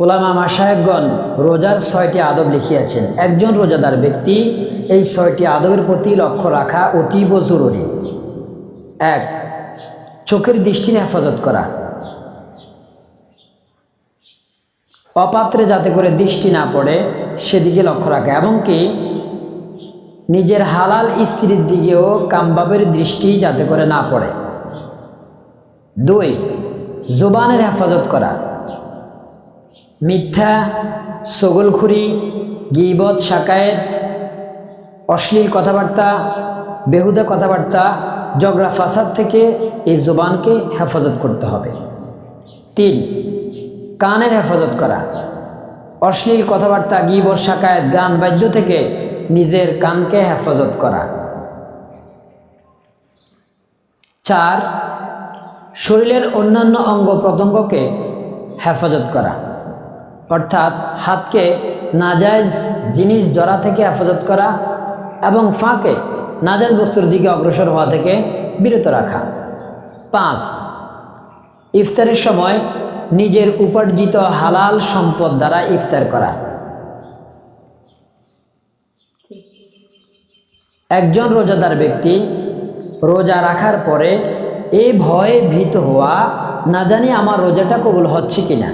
ওলামা মাসায়কগণ রোজার ছয়টি আদব লিখিয়াছেন। একজন রোজাদার ব্যক্তি এই ছয়টি আদবের প্রতি লক্ষ্য রাখা অতীব জরুরি। এক, চোখের দৃষ্টির হেফাজত করা। অপাত্রে যাতে করে দৃষ্টি না পড়ে, সেদিকে লক্ষ্য রাখা। এমনকি নিজের হালাল স্ত্রীর দিকেও কামবাবের দৃষ্টি যাতে করে না পড়ে। দুই, জোবানের হেফাজত করা। মিথ্যা, সগলখুরি, গিবত শাকায়েত অশ্লীল কথাবার্তা, বেহুদা কথাবার্তা জগরা ফাসাদ থেকে এই জোবানকে হেফাজত করতে হবে। তিন, কানের হেফাজত করা। অশ্লীল কথাবার্তা, গিবত শাকায়েত গান, বাদ্য থেকে নিজের কানকে হেফাজত করা। চার, শরীরের অন্যান্য অঙ্গ প্রত্যঙ্গকে হেফাজত করা। অর্থাৎ হাতকে নাজায়জ জিনিস জড়া থেকে হেফাজত করা এবং ফাঁকে নাজায়জ বস্তুর দিকে অগ্রসর হওয়া থেকে বিরত রাখা। পাঁচ, ইফতারের সময় নিজের উপার্জিত হালাল সম্পদ দ্বারা ইফতার করা। একজন রোজাদার ব্যক্তি রোজা রাখার পরে এই ভয়ে ভীত হওয়া, না জানি আমার রোজাটা কবুল হচ্ছে কিনা?